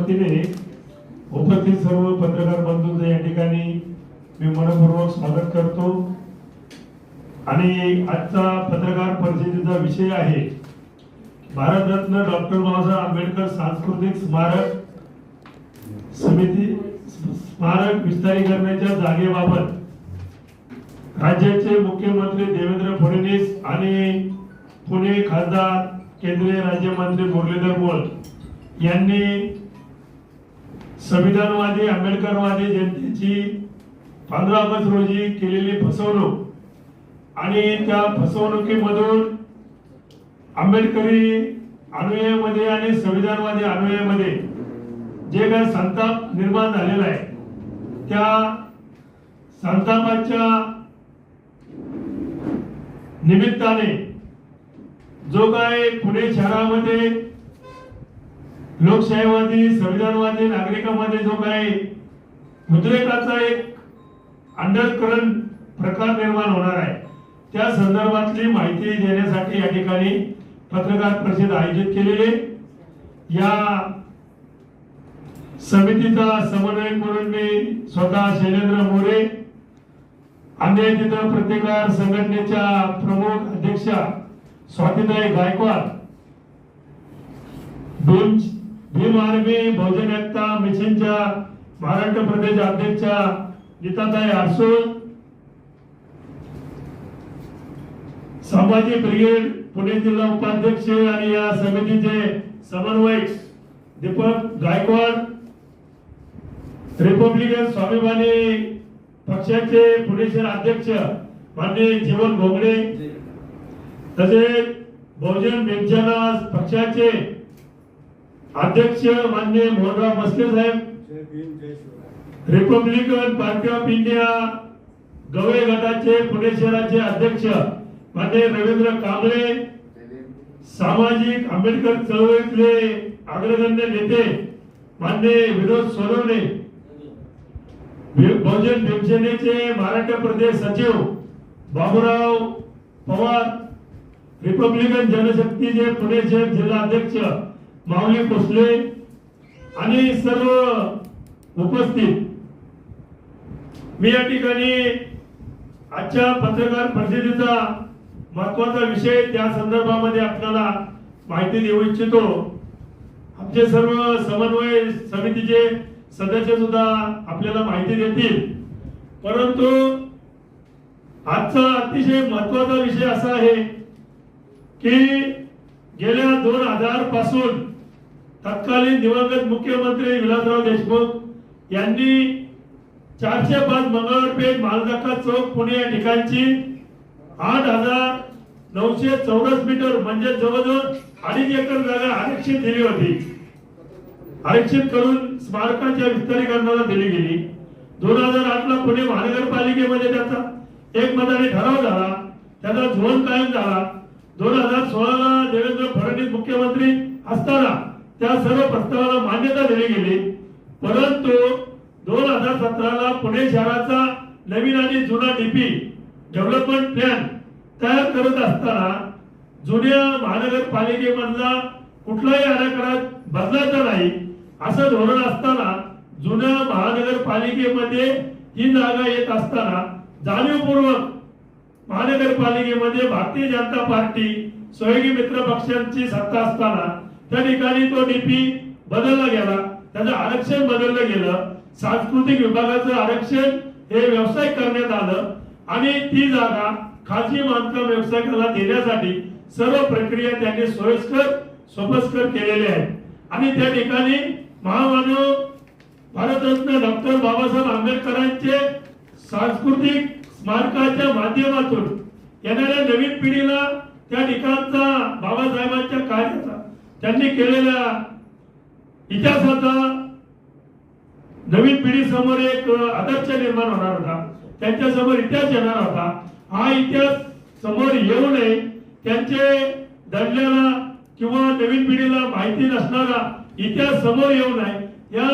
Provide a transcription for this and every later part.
वतीने उपस्थित सर्व पत्रकार बंधूंचं या ठिकाणी मी मनपूर्वक स्वागत करतो. आणि आजचा पत्रकार परिषदेचा विषय आहे भारतरत्न डॉक्टर बाबासाहेब आंबेडकर सांस्कृतिक स्मारक समिती स्मारक विस्तारीकरणाच्या जागेबाबत राज्याचे मुख्यमंत्री देवेंद्र फडणवीस आणि पुणे खासदार केंद्रीय राज्यमंत्री मुरलीधर मोहोळ यांनी संविधानवादी आंबेडकरवादी जनतेची पंधरा ऑगस्ट रोजी केलेली फसवणूक आणि त्या फसवणुकीमधून आंबेडकरी अनुयायामध्ये आणि संविधानवादी अनुयायामध्ये जे काय संताप निर्माण झालेला आहे त्या संतापाच्या निमित्ताने जो काय पुणे शहरामध्ये लोकशाहीवादी संविधानवादी नागरिकांमध्ये जो काय उद्रेकाचा एक अंडरकरंट प्रकार निर्माण होणार आहे त्या संदर्भातली माहिती देण्यासाठी या ठिकाणी पत्रकार परिषद आयोजित केलेली या समितीचा समन्वयक म्हणून मी स्वतः शैलेंद्र मोरे अन्य तिथं प्रतिकार संघटनेच्या प्रमुख अध्यक्षा स्वातीताई गायकवाड दोन भीम आर्मी बहुजन एकता मिशनच्या महाराष्ट्र प्रदेश अध्यक्षा गीताताई आरसूळ संभाजी ब्रिगेड पुणे जिल्हा उपाध्यक्ष आणि या समितीचे समन्वयक दीपक गायकवाड रिपब्लिकन स्वाभिमानी पक्षाचे पुणे शहर अध्यक्ष माननीय जीवन भोंगडे तसेच बहुजन बेंचाना पक्षाचे अध्यक्ष माननीय Mohanrao Maske saheb. Republican Party of India Gawale गटाचे पुणे शहराचे अध्यक्ष माननीय रवींद्र कांबळे सामाजिक आंबेडकर चळवळीतले अग्रगण्य नेते माननीय विनोद सोनवणे बहुजन भीमसेनेचे महाराष्ट्र प्रदेश सचिव बाबूराव पवार रिपब्लिकन जनशक्तीचे पुणे शहर जिल्हा अध्यक्ष माऊली पोसले आणि सर्व उपस्थित. मी या ठिकाणी आजच्या पत्रकार परिषदेचा महत्त्वाचा विषय त्या संदर्भामध्ये आपल्याला माहिती देऊ इच्छितो. आमचे सर्व समन्वय समितीचे सदस्य सुद्धा आपल्याला माहिती देतील. परंतु आजचा अतिशय महत्त्वाचा विषय असा आहे की गेल्या दोन हजारपासून तत्कालीन दिवंगत मुख्यमंत्री विलासराव देशमुख यांनी चारशे पाच मंगळवारपेठ मालदाका चौक पुणे या ठिकाणची आठ हजार नऊशे चौरस मीटर म्हणजे जवळजवळ अडीच एकर जागा आरक्षित दिली होती. आरक्षित करून स्मारकाच्या विस्तारीकरणाला दिली गेली. दोन हजार आठ ला पुणे महानगरपालिकेमध्ये त्याचा एक मताने ठराव झाला. त्याचा झोन कायम झाला. दोन हजार सोळा ला देवेंद्र फडणवीस मुख्यमंत्री असताना त्या सर्व प्रस्तावाला मान्यता दिली गेली. परंतु दोन हजार सतराला पुणे शहराचा नवीन आणि जुना डीपी डेव्हलपमेंट प्लॅन तयार करत असताना जुन्या महानगरपालिकेमधला कुठलाही आराखडा बदलायचा नाही असं धोरण असताना जुन्या महानगरपालिकेमध्ये ही जागा येत असताना जाणीवपूर्वक महानगरपालिकेमध्ये भारतीय जनता पार्टी सहयोगी मित्र पक्षांची सत्ता असताना त्या ठिकाणी तो डीपी बदलला गेला. त्याचं आरक्षण बदललं गेलं. सांस्कृतिक विभागाचं आरक्षण हे व्यवसाय करण्यात आलं. आणि ती जागा खाजगी बांधकाम व्यवसायाला देण्यासाठी सर्व प्रक्रिया त्यांनी सोयीस्कर सोपस्कर केलेले आहे. आणि त्या ठिकाणी महामानव भारतरत्न डॉक्टर बाबासाहेब आंबेडकरांचे सांस्कृतिक स्मारकाच्या माध्यमातून येणाऱ्या नवीन पिढीला त्या ठिकाणचा बाबासाहेबांच्या कार्याचा त्यांनी केलेल्या इतिहासाचा नवीन पिढी समोर एक आदर्श निर्माण होणार होता. त्यांच्यासमोर इतिहास येणार होता. हा इतिहास समोर येऊ नये त्यांचे दडलेला किंवा नवीन पिढीला माहिती नसणारा इतिहास समोर येऊ नये या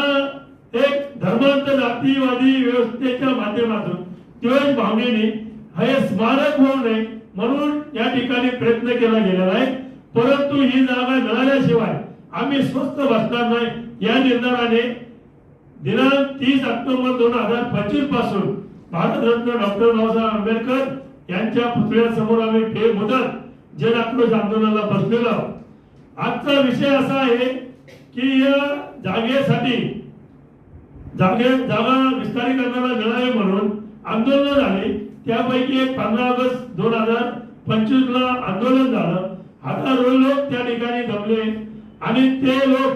एक धर्मांत जातीवादी व्यवस्थेच्या माध्यमातून त्याच भावनेने हे स्मारक होऊ नये म्हणून या ठिकाणी प्रयत्न केला गेलेला आहे. परंतु ही जागा मिळाल्याशिवाय आम्ही स्वस्त बसणार नाही. या निर्धाराने दिनांक तीस ऑक्टोबर दोन हजार पंचवीसपासून भारतरत्न डॉक्टर बाबासाहेब आंबेडकर यांच्या पुतळ्यासमोर आम्ही बेमुदत जन आक्रोश आंदोलनाला बसलेलो आहोत. आजचा विषय असा आहे की या जागेसाठी जागे जागा विस्तारीकरणाला मिळावे म्हणून आंदोलन झाले. त्यापैकी एक पंधरा ऑगस्ट दोन हजार पंचवीसला आंदोलन झालं. हजारो लोक त्या ठिकाणी जमले. आणि ते लोक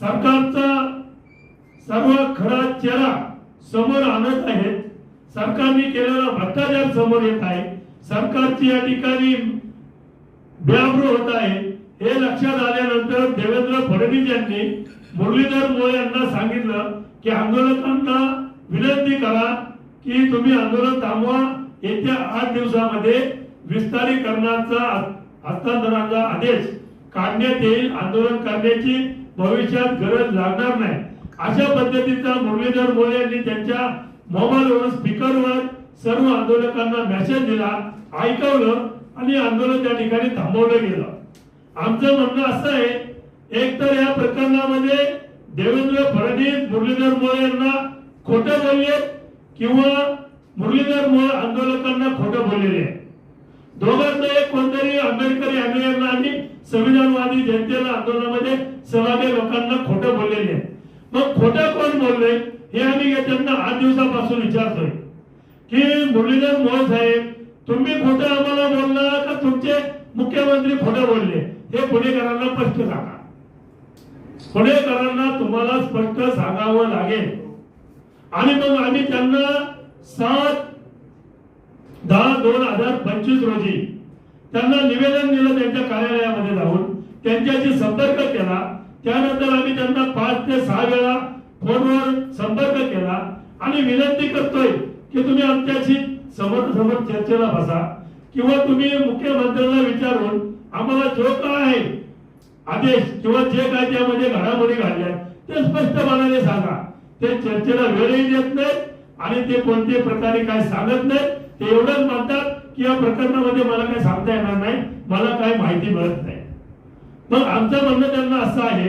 सरकारचा सर्व खरा चेहरा समोर आणत आहेत. सरकारने केलेला भ्रष्टाचार समोर येत आहे. सरकारची या ठिकाणी बेआबरू होत आहे. हे लक्षात आल्यानंतर देवेंद्र फडणवीस यांनी मुरलीधर मोहोळ यांना सांगितलं की आंदोलकांना विनंती करा की तुम्ही आंदोलन थांबवा. येत्या आठ दिवसामध्ये विस्तारीकरणाचा हस्तांतरणाचा आदेश काढण्यात येईल आंदोलन करण्याची भविष्यात गरज लागणार नाही. अशा पद्धतीचा मुरलीधर मोहोळ यांनी त्यांच्या मोबाईलवर स्पीकरवर सर्व आंदोलकांना मेसेज दिला ऐकवलं आणि आंदोलन त्या ठिकाणी थांबवलं गेलं. आमचं म्हणणं असं आहे एक तर या प्रकरणामध्ये देवेंद्र फडणवीस मुरलीधर मोहोळ यांना खोटं बोलले किंवा मुरलीधर मोहोळ आंदोलकांना खोटं बोललेले आहे दोघांचं एक कोणतरी आंबेडकरी आंदोलन आणि संविधानवादी जनतेला आंदोलनामध्ये सहभागी लोकांना खोटं बोललेले. मग खोटं कोण बोलले हे आम्ही त्यांना आठ दिवसापासून विचारतोय. की मुरलीधर मोहोळ साहेब तुम्ही खोटं आम्हाला बोलला का तुमचे मुख्यमंत्री खोटं बोलले? हे पुणेकरांना स्पष्ट सांगा. पुणेकरांना तुम्हाला स्पष्ट सांगावं लागेल. आणि मग आम्ही त्यांना सात दहा दोन हजार पंचवीस रोजी त्यांना निवेदन दिलं त्यांच्या कार्यालयामध्ये जाऊन. त्यांच्याशी संपर्क केला. त्यानंतर आम्ही त्यांना पाच ते सहा वेळा फोनवर संपर्क केला. आणि विनंती करतोय की तुम्ही आमच्याशी समोर समोर चर्चेला बसा किंवा तुम्ही मुख्यमंत्र्यांना विचारून आम्हाला जो काय आहे आदेश किंवा जे काय त्यामध्ये घडामोडी घालल्या ते स्पष्टपणाने सांगा. ते चर्चेला वेळही देत नाही आणि ते कोणत्याही प्रकारे काय सांगत नाही ते एवढंच म्हणतात की या प्रकरणामध्ये मला काय सांगता येणार नाही मला काय माहिती मिळत नाही. मग आमचं म्हणणं त्यांना असं आहे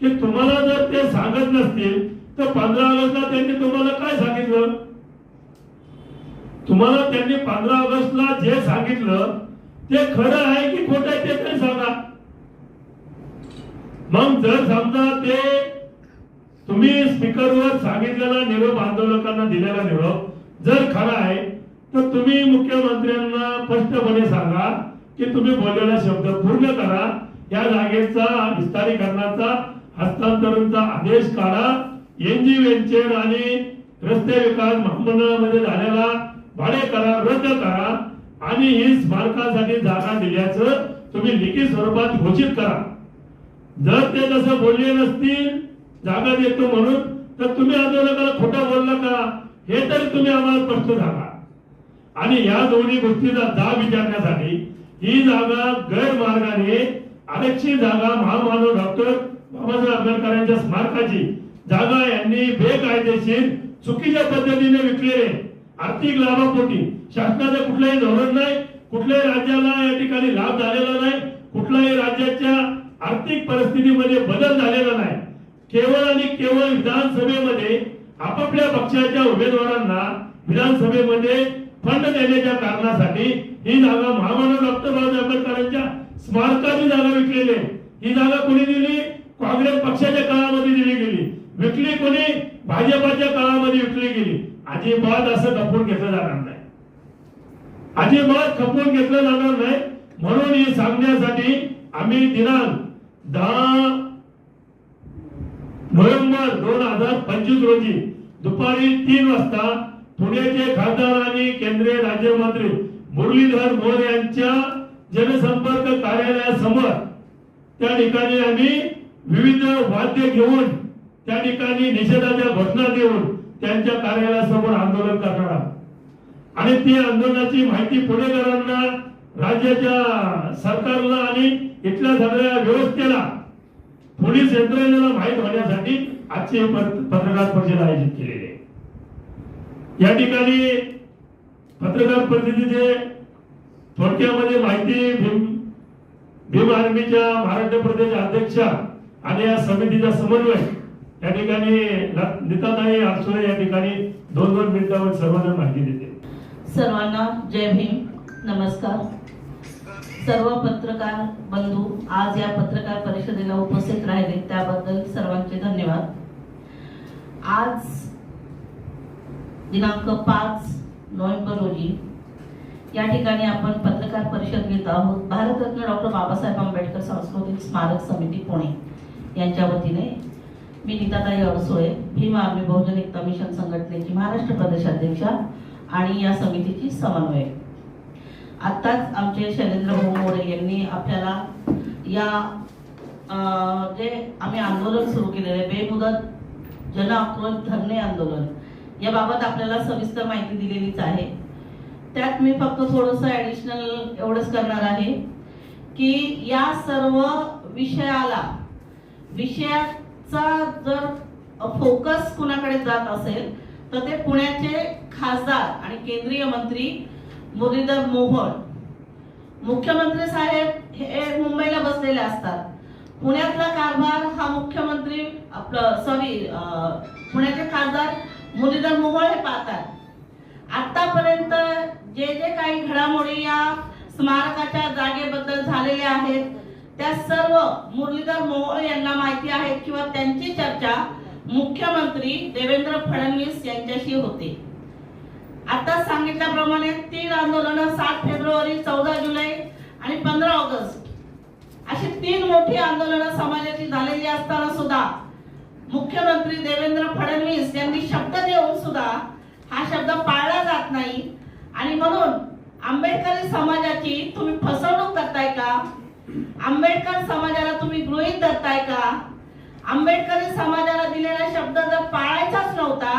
की तुम्हाला जर ते सांगत नसतील तर पंधरा ऑगस्टला त्यांनी तुम्हाला काय सांगितलं? तुम्हाला त्यांनी पंधरा ऑगस्टला जे सांगितलं ते खरं आहे की खोटं आहे ते तरी सांगा. मग जर समजा ते तुम्ही स्पीकरवर सांगितलेला निरोप आंदोलकांना दिलेला निरोप जर खरा आहे तर तुम्ही मुख्यमंत्र्यांना स्पष्टपणे सांगा की तुम्ही बोललेला शब्द पूर्ण करा. या जागेचा विस्तारीकरणाचा हस्तांतरणचा आदेश काढा. एनजी वेंचर आणि रस्ते विकास महामंडळामध्ये झालेला भाडे करार रद्द करा आणि ही स्मारकासाठी जागा दिल्याचं तुम्ही लिखित स्वरूपात घोषित करा. जर ते तसं बोलले नसतील जागा देतो म्हणून तर तुम्ही आंदोलकाला खोटा बोलला का? हे तरी तुम्ही आम्हाला स्पष्ट सांगा. आणि या दोन्ही गोष्टीचा जाब विचारण्यासाठी ही जागा गैरमार्गाने आरक्षित जागा महामानव डॉक्टर बाबासाहेब आंबेडकरांच्या स्मारकाची जागा यांनी बेकायदेशीर चुकीच्या पद्धतीने विकलेले आर्थिक लाभापोटी. शासनाचं कुठलंही धोरण नाही कुठल्याही राज्याला या ठिकाणी लाभ झालेला नाही कुठल्याही राज्याच्या आर्थिक परिस्थितीमध्ये बदल झालेला नाही. केवळ आणि केवळ विधानसभेमध्ये आपापल्या पक्षाच्या उमेदवारांना विधानसभेमध्ये फंड देण्याच्या कारणासाठी ही जागा महामानव डॉक्टर बाबासाहेब आंबेडकरांच्या स्मारकाची जागा विकलेली ही जागा कोणी दिली? काँग्रेस पक्षाच्या काळामध्ये दिली गेली. विकली कोणी? भाजपाच्या काळामध्ये विकली गेली. अजिबात असं खपवून घेतलं जाणार नाही. अजिबात खपवून घेतलं जाणार नाही. म्हणून हे सांगण्यासाठी आम्ही दिनांक दहा नोव्हेंबर दोन हजार पंचवीस रोजी दुपारी तीन वाजता पुण्याचे खासदार आणि केंद्रीय राज्यमंत्री मुरलीधर मोहोळ यांच्या जनसंपर्क कार्यालयासमोर त्या ठिकाणी आम्ही विविध वाद्य घेऊन त्या ठिकाणी निषेधाच्या घोषणा देऊन त्यांच्या कार्यालयासमोर आंदोलन करणार आहोत. आणि ती आंदोलनाची माहिती पुणेकरांना राज्याच्या सरकारला आणि इथल्या सगळ्या व्यवस्थेला पोलीस यंत्रणेला माहीत होण्यासाठी आजचे पत्रकार परिषद आयोजित केली. या ठिकाणी पत्रकार प्रतिनिधीचे थोडक्यामध्ये माहिती भीम भीम आर्मीच्या महाराष्ट्र प्रदेश अध्यक्ष आणि या समितीचा समन्वय या ठिकाणी निताताई आरसोळे या ठिकाणी दोन दोन मिनिटावर सर्वांना माहिती देते सर्वांना जय भीम. नमस्कार. सर्व पत्रकार बंधू आज या पत्रकार परिषदेला उपस्थित राहिले त्याबद्दल सर्वांचे धन्यवाद. आज दिनांक पाच नोव्हेंबर रोजी. या ठिकाणी आपण पत्रकार परिषद घेत आहोत. भारतरत्न डॉक्टर बाबासाहेब आंबेडकर सांस्कृतिक स्मारक समिती पुणे यांच्या वतीने. मी नीताताई अडसोळे भीम आर्मी बहुजन एकता मिशन संघटनेची महाराष्ट्र प्रदेश अध्यक्षा आणि या समितीची समन्वय आत्ताच आमचे शैलेंद्र भाऊ मोरे यांनी आपल्याला या जे आम्ही आंदोलन सुरू केलेले बेमुदत जन आक्रोश धरणे आंदोलन याबाबत आपल्याला सविस्तर माहिती दिलेलीच आहे. त्यात मी फक्त थोडंसं ॲडिशनल एवढंच करणार आहे की या सर्व विषयाला विषयाचा जर फोकस कुणाकडे जात असेल तर ते पुण्याचे खासदार आणि केंद्रीय मंत्री मुरलीधर मोहोळ. मुख्यमंत्री साहेब हे मुंबईला बसलेले असतात. पुण्यातला कारभार हा मुख्यमंत्री आपलं सॉरी पुण्याचे खासदार मुरलीधर मोहोळ हे पाहतात. आतापर्यंत जे जे काही घडामोडी या स्मारकाच्या जागेबद्दल झालेल्या आहेत त्या सर्व मुरलीधर मोहोळ यांना माहिती आहेत किंवा त्यांची चर्चा मुख्यमंत्री देवेंद्र फडणवीस यांच्याशी होते. आता सांगितल्याप्रमाणे तीन आंदोलनं सात फेब्रुवारी चौदा जुलै आणि पंधरा ऑगस्ट. अशी तीन मोठी आंदोलनं समाजाची झालेली असताना सुद्धा मुख्यमंत्री देवेंद्र फडणवीस यांनी शब्द शब्द पाळला जात नाही. आणि म्हणून आंबेडकरी समाजाची तुम्ही फसवणूक करताय का? आंबेडकर समाजाला तुम्ही गृहीत धरताय का? आंबेडकरी समाजाला दिलेला शब्द जर पाळायचाच नव्हता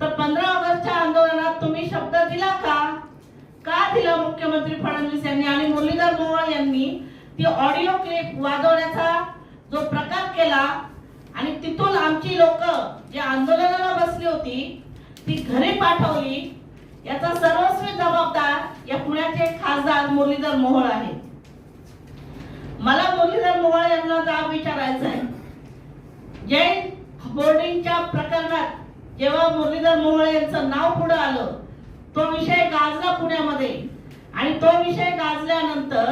तर पंधरा ऑगस्टच्या आंदोलनात तुम्ही शब्द दिला का? का दिला मुख्यमंत्री फडणवीस यांनी आणि मुरलीधर मोहोळ यांनी? ती ऑडिओ क्लिप वाजवण्याचा जो प्रकार केला आणि तिथून आमची लोक जे आंदोलनाला बसली होती ती घरी पाठवली याचा सर्वस्वी जबाबदार या पुण्याचे खासदार मुरलीधर मोहोळ आहे मला मुरलीधर मोहोळ यांना जाब विचारायचा आहे. जैन बोर्डिंगच्या प्रकरणात जेव्हा मुरलीधर मोहोळ यांचं नाव पुढे आलं तो विषय गाजला पुण्यामध्ये. आणि तो विषय गाजल्यानंतर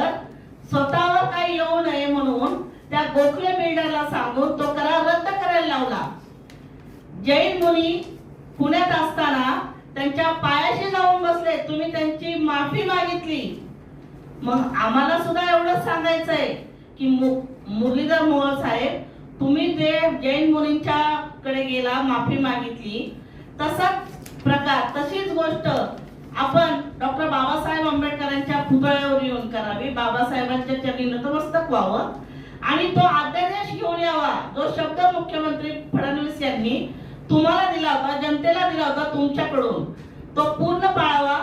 स्वतःवर काही येऊ नये म्हणून त्या गोखले बिल्डरला सांगून तो करार रद्द करायला लावला. जैन मुनी पुण्यात असताना त्यांच्या पायाशी जाऊन बसले. तुम्ही त्यांची माफी मागितली. मग आम्हाला सुद्धा एवढंच सांगायचंय की मु- मुरलीधर मोहोळ साहेब तुम्ही जे जैन मुलींच्या कडे गेला माफी मागितली तसाच प्रकार तशीच गोष्ट आपण डॉक्टर बाबासाहेब आंबेडकरांच्या पुतळ्यावर येऊन करावी बाबासाहेबांच्या चरणी नतमस्तक व्हावं आणि तो अध्यादेश घेऊन यावा जो शब्द मुख्यमंत्री फडणवीस यांनी तुम्हाला दिला होता जनतेला दिला होता तुमच्याकडून. तो पूर्ण पाळावा.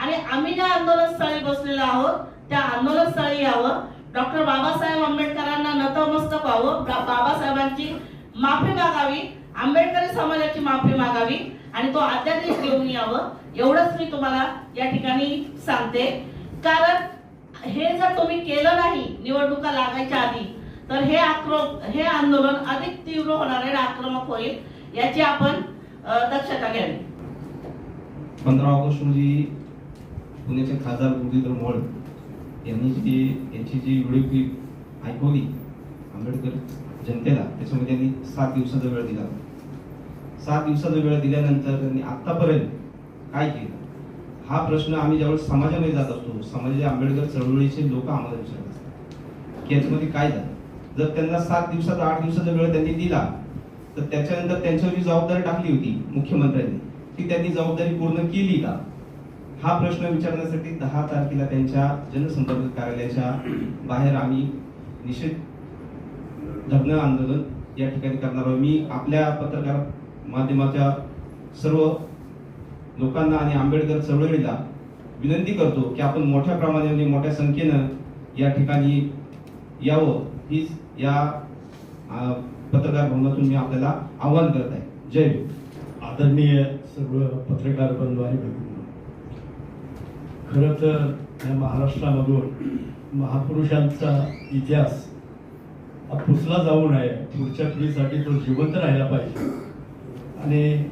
आणि आम्ही ज्या आंदोलन स्थळी बसलेलो आहोत त्या आंदोलन स्थळी यावं. डॉक्टर बाबासाहेब आंबेडकरांना नतमस्तक व्हावं. बाबासाहेबांची माफी मागावी. आंबेडकरी समाजाची माफी मागावी. आणि तो अध्यादेश घेऊन यावं. एवढंच मी तुम्हाला या ठिकाणी सांगते. कारण हे जर तुम्ही केलं नाही निवडणुका लागायच्या आधी तर हे आक्रम हे आंदोलन अधिक तीव्र होणार आहे आक्रमक होईल. याची आपण दक्षता घ्यावी. पंधरा ऑगस्ट रोजी पुण्याचे खासदार मुरलीधर मोहोळ यांनी जी याची जी व्हिडिओ क्लिप ऐकवली आंबेडकर जनतेला त्याच्यामध्ये त्यांनी सात दिवसाचा वेळ दिला. सात दिवसाचा वेळ दिल्यानंतर त्यांनी आत्तापर्यंत काय केलं? हा प्रश्न आम्ही ज्यावेळेस समाजामध्ये जात असतो समाजाचे आंबेडकर चळवळीचे लोक आम्हाला विचारत असतात की याच्यामध्ये काय झालं? जर त्यांना सात दिवसाचा आठ दिवसाचा वेळ त्यांनी दिला तर त्याच्यानंतर त्यांच्यावर जी जबाबदारी टाकली होती मुख्यमंत्र्यांनी ती त्यांनी जबाबदारी पूर्ण केली का? हा प्रश्न विचारण्यासाठी दहा तारखेला त्यांच्या जनसंपर्क कार्यालयाच्या बाहेर आम्ही निषेध धरणं आंदोलन या ठिकाणी करणार आहोत. मी आपल्या पत्रकार माध्यमाच्या सर्व लोकांना आणि आंबेडकर चळवळीला विनंती करतो की आपण मोठ्या प्रमाणाने म्हणजे मोठ्या संख्येनं या ठिकाणी यावं. हीच या पत्रकार भवनातून मी आपल्याला आवाहन करत आहे. जय आदरणीय सर्व पत्रकार बंधू आणि खरं तर या महाराष्ट्रामधून महापुरुषांचा इतिहास हा पुसला जाऊ नये. पुढच्या पिढीसाठी तो जिवंत राहिला पाहिजे. आणि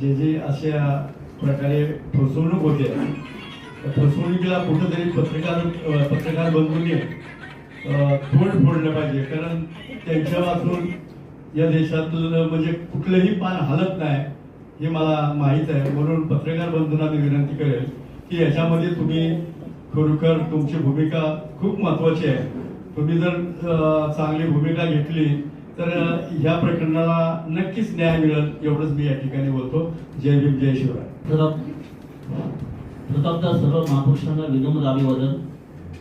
जे जे अशा प्रकारे फसवणूक होते त्या फसवणुकीला कुठंतरी पत्रकार पत्रकार बंधूंनी अ, फोडलं पाहिजे. कारण त्यांच्यापासून या देशातलं म्हणजे कुठलंही पान हलत नाही हे मला माहीत आहे. म्हणून पत्रकार बंधूंना मी विनंती करेल की याच्यामध्ये तुम्ही खरोखर तुमची भूमिका खूप महत्वाची आहे. तुम्ही जर चांगली भूमिका घेतली तर ह्या प्रकरणाला नक्कीच न्याय मिळेल एवढंच मी या ठिकाणी बोलतो. जय भीम जय शिवराय. प्रतापदास सर्व महापुरुषांना विनम्र अभिवादन.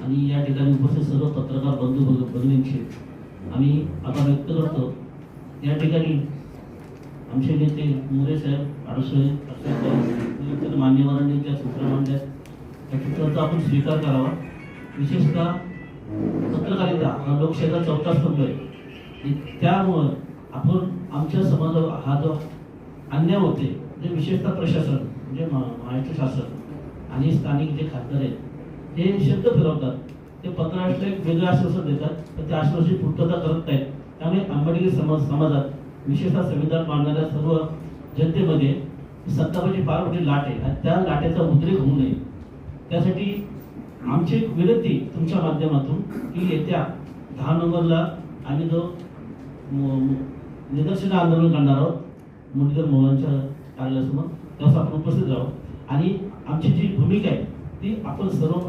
आणि या ठिकाणी उपस्थित सर्व पत्रकार बंधू बंधूंचे आम्ही आता व्यक्त करतो. या ठिकाणी आमचे नेते मोरे साहेब आडसळे अक्षय मान्यवरांनी ज्या सूत्र मांडल्या त्या सूचनांचा आपण स्वीकार करावा. विशेषतः पत्रकारिता हा लोकशाहीचा चौथा स्तंभ आहे. त्यामुळं आपण आमच्या समाजावर हा जो अन्याय होते जे म्हणजे विशेषतः प्रशासन म्हणजे महा- महाराष्ट्र शासन आणि स्थानिक जे खासदार आहेत ते शब्द फिरवतात ते पत्राला एक वेगळं आश्वासन देतात तर त्या आश्वासनाची पूर्तता करत नाहीत. त्यामुळे आंबेडकरी समाज समाजात विशेषतः संविधान मानणाऱ्या सर्व जनतेमध्ये सत्तापाची फार मोठी लाट आहे आणि त्या लाटेचा उद्रेक होऊ नये. त्यासाठी आमची एक विनंती तुमच्या माध्यमातून की येत्या दहा नोव्हेंबरला आम्ही जो निदर्शन आंदोलन करणार आहोत मुरलीधर मोहनच्या कार्यालयासमोर त्यास आपण उपस्थित राहू. आणि आमची जी भूमिका आहे ती आपण सर्व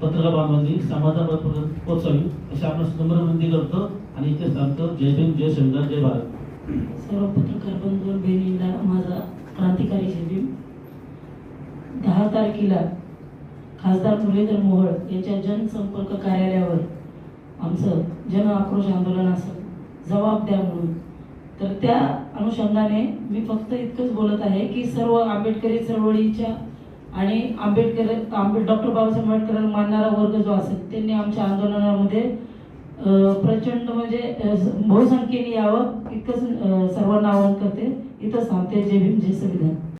पत्रकार बांधवांनी समाजापर्यंत पोहोचावी. अशी आपण नम्र विनंती करतो. आणि इथे सांगतो जय भीम जय शंकर जय भारत. सर्व पत्रकार बंधू बहिणींना माझा क्रांतिकारी जय भीम. दहा तारखेला खासदार मुरलीधर मोहोळ यांच्या जनसंपर्क कार्यालयावर आमचं जन आक्रोश आंदोलन असं जबाब द्या म्हणून. तर त्या अनुषंगाने मी फक्त इतकंच बोलत आहे की सर्व आंबेडकरी चळवळीच्या आणि आंबेडकर आंबेड डॉक्टर बाबासाहेब आंबेडकर मानणारा वर्ग जो असेल त्यांनी आमच्या आंदोलनामध्ये प्रचंड म्हणजे बहुसंख्येने यावं इतकंच सर्वांना आवाहन करते. इथं सांगते. जय भीम जय संविधान.